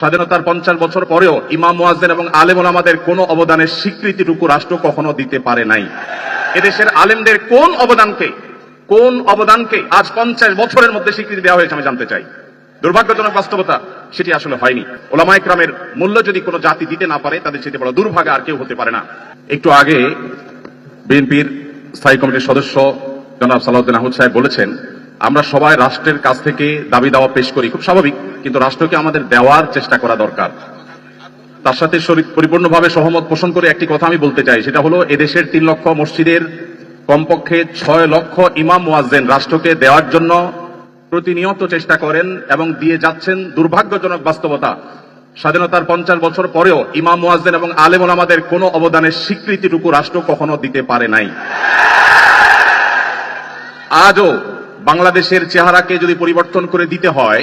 স্বাধীনতার পঞ্চাশ বছর পরেও ইমাম মুয়াজ্জেন এবং আলেম ওলামাদের কোনো অবদানের স্বীকৃতিটুকু রাষ্ট্র কখনো দিতে পারে নাই। এদেশের আলেমদের কোন অবদানকে কোন অবদানকে আজ পঞ্চাশ বছরের মধ্যে স্বীকৃতি দেওয়া হয়েছে আমি জানতে চাই। দুর্ভাগ্যজনক বাস্তবতা, সেটি আসলে হয়নি। ওলামা ইকরামের মূল্য যদি কোনো জাতি দিতে না পারে, তাদের সেটি বড় দুর্ভাগা আর কেউ হতে পারে না। একটু আগে বিএনপির স্থায়ী কমিটির সদস্য জনাব সালাউদ্দিন আহমদ সাহেব বলেছেন, আমরা সবাই রাষ্ট্রের কাছ থেকে দাবি দাওয়া পেশ করি, খুব স্বাভাবিক। কিন্তু রাষ্ট্রকে আমাদের দেওয়ার চেষ্টা করা দরকার। তার সাথে পরিপূর্ণভাবে সহমত পোষণ করে একটি কথা আমি বলতে চাই, সেটা হলো এদেশের তিন লক্ষ মসজিদের কমপক্ষে ছয় লক্ষ ইমাম মুয়াজ্জেন রাষ্ট্রকে দেওয়ার জন্য প্রতিনিয়ত চেষ্টা করেন এবং দিয়ে যাচ্ছেন দুর্ভাগ্যজনক বাস্তবতা। স্বাধীনতার পঞ্চাশ বছর পরেও ইমাম মুয়াজ্জেন এবং আলেম আমাদের কোনো অবদানের স্বীকৃতিটুকু রাষ্ট্র কখনো দিতে পারে নাই। আজও বাংলাদেশের চেহারাকে যদি পরিবর্তন করে দিতে হয়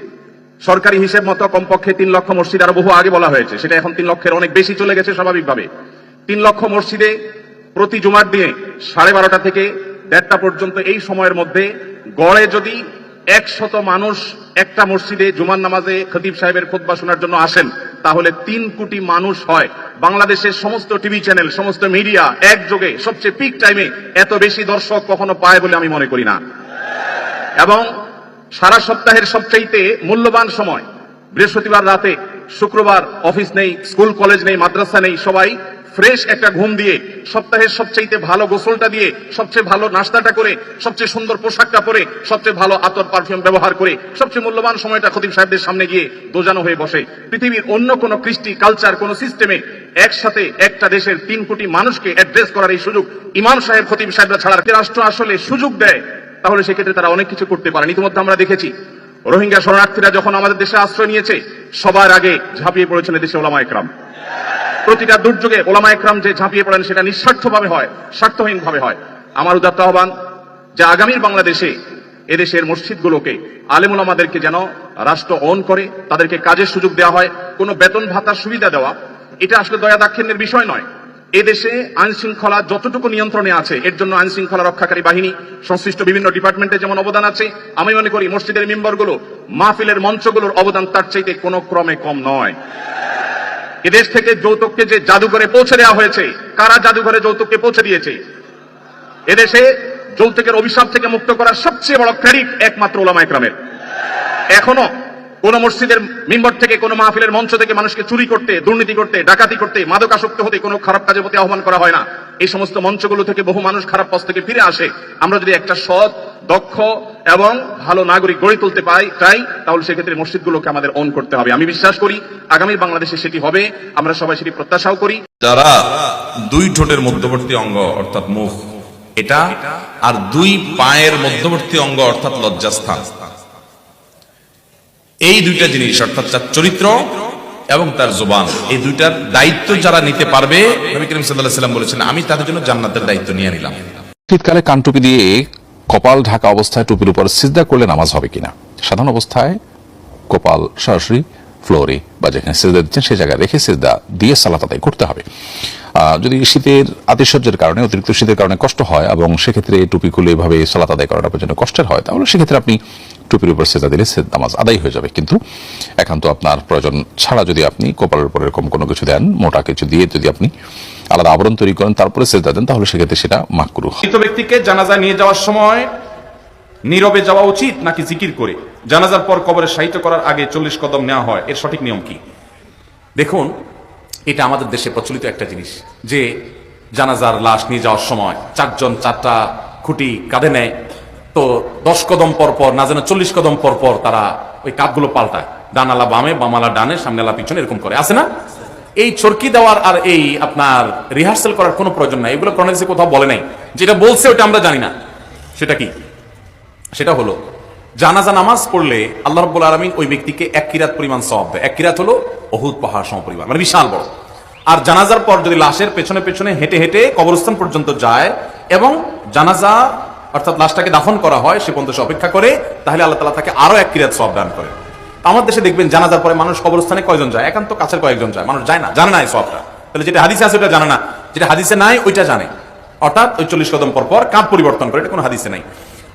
সরকারি হিসেব মতো কমপক্ষে তিন লক্ষ মসজিদ আরও বহু আগে বলা হয়েছে। সেটা এখন তিন লক্ষের অনেক বেশি চলে গেছে স্বাভাবিকভাবে। তিন লক্ষ মসজিদে প্রতি জুমার দিনে সাড়ে বারোটা থেকে দেড়টা পর্যন্ত এই সময়ের মধ্যে গড়ে যদি একশত মানুষ একটা মসজিদে জুমার নামাজে খতিব সাহেবের খোদবা শোনার জন্য আসেন, তাহলে তিন কোটি মানুষ হয়। বাংলাদেশের সমস্ত টিভি চ্যানেল, সমস্ত মিডিয়া একযোগে সবচেয়ে পিক টাইমে এত বেশি দর্শক কখনো পায় বলে আমি মনে করি না। এবং সারা সপ্তাহের সবচাইতে মূল্যবান সময়। বৃহস্পতিবার রাতে শুক্রবার অফিস নেই, স্কুল, কলেজ নেই, মাদ্রাসা নেই, সবাই ফ্রেশ একটা ঘুম দিয়ে সপ্তাহের সবচাইতে ভালো গোসলটা দিয়ে, সবচেয়ে ভালো নাস্তাটা করে, সবচেয়ে সুন্দর পোশাকটা পরে, সবচেয়ে ভালো আতর পারফিউম ব্যবহার করে, সবচেয়ে মূল্যবান সময়টা খতিব সাহেবদের সামনে গিয়ে দোজানো হয়ে বসে। পৃথিবীর অন্য কোনো কৃষ্টি, কালচার, কোন সিস্টেমে একসাথে একটা দেশের তিন কোটি মানুষকে অ্যাড্রেস করার এই সুযোগ ইমাম সাহেব, খতিব সাহেবরা ছাড়া রাষ্ট্র আসলে সুযোগ দেয়। তাহলে সেক্ষেত্রে তারা অনেক কিছু করতে পারেন। ইতিমধ্যে আমরা দেখেছি, রোহিঙ্গা শরণার্থীরা যখন আমাদের দেশে আশ্রয় নিয়েছে, সবার আগে ঝাঁপিয়ে পড়েছেন দেশে ওলামা একরাম। প্রতিটা দুর্যোগে ওলামা একরাম যে ঝাঁপিয়ে পড়েন, সেটা নিঃস্বার্থভাবে হয় স্বার্থহীন ভাবে হয়। আমার উদাত্ত আহ্বান যে আগামীর বাংলাদেশে এদেশের মসজিদগুলোকে, আলেম ওলামাদেরকে যেন রাষ্ট্র অন করে, তাদেরকে কাজের সুযোগ দেওয়া হয়, কোনো বেতন ভাতার সুবিধা দেওয়া, এটা আসলে দয়া দাক্ষিণ্যের বিষয় নয়। এদেশে আইন শৃঙ্খলা যতটুকু নিয়ন্ত্রণে আছে, এর জন্য আইন শৃঙ্খলা রক্ষাকারী বাহিনী, সংশ্লিষ্ট বিভিন্ন ডিপার্টমেন্টে যেমন অবদান আছে, আমি মনে করি মসজিদের মেম্বারগুলো, মাহফিলের মঞ্চগুলোর অবদান তার চাইতে কোনো ক্রমে কম নয়। এদেশ থেকে যৌতুককে যে জাদুঘরে পৌঁছে দেওয়া হয়েছে, কারা জাদুঘরে যৌতুককে পৌঁছে দিয়েছে? এদেশে যৌতুকের অভিশাপ থেকে মুক্ত করার সবচেয়ে বড় ক্রেডিট একমাত্র ওলামা একরামের এখনও কোন মসজিদের মিম্বর থেকে কোন মাহফিলের মঞ্চ থেকে মানুষকে চুরি করতে, দুর্নীতি করতে, ডাকাতি করতে, মাদকাসক্ত হতে কোনো খারাপ কাজের প্রতি আহ্বান করা হয় না। এই সমস্ত মঞ্চগুলো থেকে বহু মানুষ খারাপ পথ থেকে ফিরে আসে। আমরা যদি একটা সৎ, দক্ষ এবং ভালো নাগরিক গড়ে তুলতে পাই, চাই, তাহলে সেক্ষেত্রে মসজিদগুলোকে আমাদের অন করতে হবে। আমি বিশ্বাস করি আগামী বাংলাদেশে সেটি হবে। আমরা সবাই সেটি প্রত্যাশাও করি। যারা দুই ঠোঁটের মধ্যবর্তী অঙ্গ, অর্থাৎ মুখ, এটা আর দুই পায়ের মধ্যবর্তী অঙ্গ, অর্থাৎ লজ্জাস্থান। এই দুইটা জিনিস, অর্থাৎ তার চরিত্র এবং তার জোবান, এই দুইটার দায়িত্ব যারা নিতে পারবে সাল্লাম বলেছেন, আমি তাদের জন্য জান্নাতের দায়িত্ব নিয়ে নিলাম। শীতকালে কানটুপি দিয়ে কপাল ঢাকা অবস্থায় টুপির উপর সিজদা করলে নামাজ হবে কিনা? সাধারণ অবস্থায় কপাল সরাসরি ফ্লোরে বা যেখানে সিজদা দিচ্ছেন সেই জায়গায় রেখে সিজদা দিয়ে সালাত আদায় করতে হবে। যদি শীতের আতিশয্যের কারণে, অতিরিক্ত শীতের কারণে কষ্ট হয় এবং সেক্ষেত্রে টুপি খুলে এভাবে সালাত আদায় করাটা পর্যন্ত কষ্টের হয়, তাহলে সেক্ষেত্রে আপনি টুপির উপর সেজা দিলে সে নামাজ আদায় হয়ে যাবে। কিন্তু একান্ত আপনার প্রয়োজন ছাড়া যদি আপনি কপালের উপর এরকম কোনো কিছু দেন, মোটা কিছু দিয়ে যদি আপনি আলাদা আবরণ তৈরি করেন, তারপরে সেজা দেন, তাহলে সেক্ষেত্রে সেটা মাকরু মৃত ব্যক্তিকে জানাজায় নিয়ে যাওয়ার সময় নীরবে যাওয়া উচিত নাকি জিকির করে? জানাজার পর কবরে সাহিত্য করার আগে চল্লিশ কদম নেওয়া হয়, এর সঠিক নিয়ম কি? দেখুন এটা আমাদের দেশে প্রচলিত একটা জিনিস, যে জানাজার লাশ নিয়ে যাওয়ার সময় চারজন চারটা খুঁটি কাঁধে নেয়, তো দশ কদম পর পর, না যেন চল্লিশ কদম পর পর তারা ওই কাপগুলো পাল্টায়। ডানালা বামে, বামালা ডানে, সামনেলা পিছনে, এরকম করে। আছে না? এই চরকি দেওয়ার আর এই আপনার রিহার্সাল করার কোনো প্রয়োজন নাই। এগুলো প্রণালী কোথাও বলে নাই। যেটা বলছে ওটা আমরা জানি না। সেটা কি? সেটা হলো, জানাজা নামাজ পড়লে আল্লাহ রব্বুল আলমিন ওই ব্যক্তিকে এক কিরাত পরিমাণ সব এক কিরাত হলো অহুদ পাহাড় সম পরিমাণ মানে বিশাল বড়। আর জানাজার পর যদি লাশের পেছনে পেছনে হেঁটে হেঁটে কবরস্থান পর্যন্ত যায় এবং জানাজা, অর্থাৎ লাশটাকে দাফন করা হয়, সে পর্যন্ত সে অপেক্ষা করে, তাহলে আল্লাহ তালা তাকে আরও এক কিরাত সব দান করে। আমার দেশে দেখবেন জানাজার পরে মানুষ কবরস্থানে কয়জন যায়? একান্ত কাছের কয়েকজন যায়। মানুষ যায় না, জানে না এই সবটা তাহলে যেটা হাদিসে আছে ওটা জানে না। যেটা হাদিসে নাই, ওইটা জানে। অর্থাৎ ওই চল্লিশ কদম পর পর কাঁধ পরিবর্তন করে, এটা কোনো হাদিসে নাই।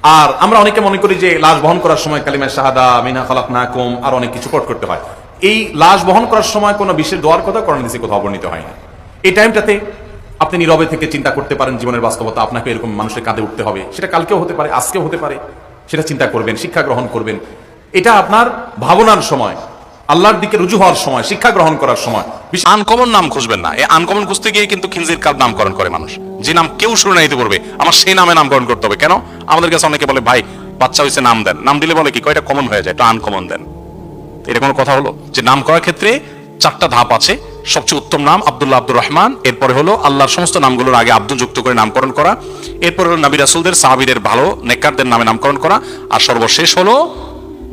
আর আমরা অনেকে মনে করি যে লাশ বহন করার সময় কালিমা শাহাদা মিনা খালাক নাকুম আর অনেক কিছু পট করতে হয়। এই লাশ বহন করার সময় কোনো বিশেষ দোয়ার কথা কোরআন হাদিসে কোথাও বর্ণিত হয় না এই টাইমটাতে আপনি নীরবে থেকে চিন্তা করতে পারেন, জীবনের বাস্তবতা আপনাকে এরকম মানুষের কাঁধে উঠতে হবে। সেটা কালকেও হতে পারে, আজকেও হতে পারে। সেটা চিন্তা করবেন, শিক্ষা গ্রহণ করবেন। এটা আপনার ভাবনার সময়, আল্লাহর দিকে রুজু হওয়ার সময়, শিক্ষা গ্রহণ করার সময়। আনকমন নাম খুঁজবেন না। এই আনকমন খুঁজতে গিয়ে কিন্তু খিলজির কার নামকরণ করে মানুষ? যে নাম কেউ শুনে নাইতে পারবে। আমার সেই নামে নামকরণ করতে হবে। কেন? আমাদের কাছে অনেকে বলে, ভাই, বাচ্চা হয়েছে নাম দেন। নাম দিলে বলে কি? কয়টা কমন হয়ে যায়? এটা আনকমন দেন। এটা কোনো কথা হলো? যে নাম করার ক্ষেত্রে চারটা ধাপ আছে। সবচেয়ে উত্তম নাম আব্দুল্লাহ আব্দুর রহমান, এরপরে হলো আল্লাহর সমস্ত নামগুলোর আগে আব্দুল যুক্ত করে নামকরণ করা, এরপরে হলো নবী রাসুলদের সাহাবিদের ভালো, নেককারদের নামে নামকরণ করা, আর সর্বশেষ হলো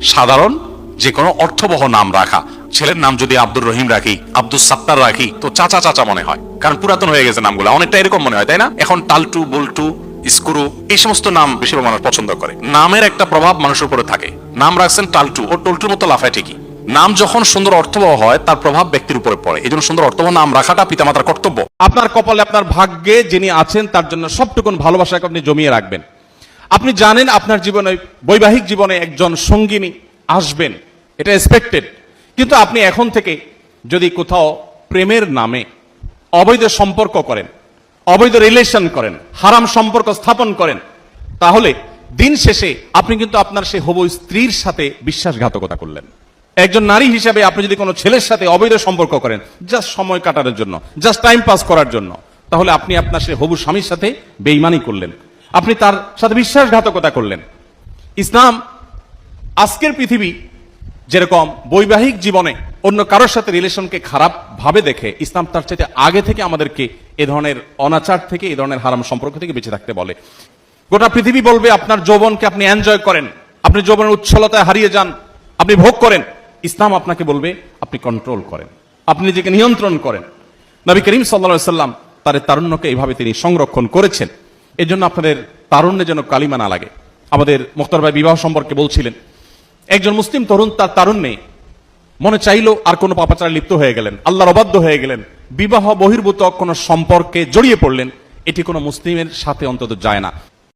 সাধারণ যে কোনো অর্থবহ নাম রাখা। ছেলের নাম যদি আব্দুর রহিম রাখি আব্দুল সাত্তার রাখি, তো চাচা চাচা মনে হয়। কারণ পুরাতন হয়ে গেছে নামগুলো, অনেকটা এরকম মনে হয়, তাই না? এখন টালটু, বল্টু, স্ক্রু, এই সমস্ত নাম বেশিরভাগ মানুষ পছন্দ করে। নামের একটা প্রভাব মানুষের উপরে থাকে। নাম রাখছেন টালটু, ও টলটুর মতো লাফায় ঠিকই। নাম যখন সুন্দর অর্থবহ হয়, তার প্রভাব ব্যক্তির উপরে পড়ে। এই জন্য সুন্দর অর্থবহ নাম রাখাটা পিতামাতার কর্তব্য। আপনার কপালে আপনার ভাগ্যে যিনি আছেন, তার জন্য সবটুকুন ভালোবাসাকে আপনি জমিয়ে রাখবেন। আপনি জানেন আপনার জীবনে, বৈবাহিক জীবনে একজন সঙ্গিনী আসবেন। এটা এক্সপেক্টেড কিন্তু আপনি এখন থেকে যদি কোথাও প্রেমের নামে অবৈধ সম্পর্ক করেন, অবৈধ রিলেশন করেন, হারাম সম্পর্ক স্থাপন করেন, তাহলে দিন শেষে আপনি কিন্তু আপনার সেই হবু স্ত্রীর সাথে বিশ্বাসঘাতকতা করলেন। একজন নারী হিসাবে আপনি যদি কোনো ছেলের সাথে অবৈধ সম্পর্ক করেন জাস্ট সময় কাটানোর জন্য জাস্ট টাইম পাস করার জন্য, তাহলে আপনি আপনার সে হবু স্বামীর সাথে বেইমানি করলেন। আপনি তার সাথে বিশ্বাসঘাতকতা করলেন। ইসলাম আজকের পৃথিবী যেরকম বৈবাহিক জীবনে অন্য কারোর সাথে রিলেশনকে খারাপ ভাবে দেখে, ইসলাম তার চাইতে আগে থেকে আমাদেরকে এ ধরনের অনাচার থেকে, এ ধরনের হারাম সম্পর্ক থেকে বেঁচে থাকতে বলে। গোটা পৃথিবী বলবে, আপনার যৌবনকে আপনি এনজয় করেন, আপনি যৌবনের উচ্ছলতায় হারিয়ে যান, আপনি ভোগ করেন। ইসলাম আপনাকে বলবে, আপনি কন্ট্রোল করেন। আপনি নিজেকে নিয়ন্ত্রণ করেন। নবী করিম সাল্লা সাল্লাম তার তারুণ্যকে এইভাবে তিনি সংরক্ষণ করেছেন। এই জন্য আপনাদের তারুণ্যে যেন কালিমা না লাগে। আমাদের মোখতার ভাই বিবাহ সম্পর্কে বলছিলেন, একজন মুসলিম তরুণ তার তারুণ্যে মনে চাইলো আর কোনো পাপাচারে লিপ্ত হয়ে গেলেন, আল্লাহর অবাধ্য হয়ে গেলেন। বিবাহ বহির্ভূত কোনো সম্পর্কে জড়িয়ে পড়লেন, এটি কোনো মুসলিমের সাথে অন্তত যায় না।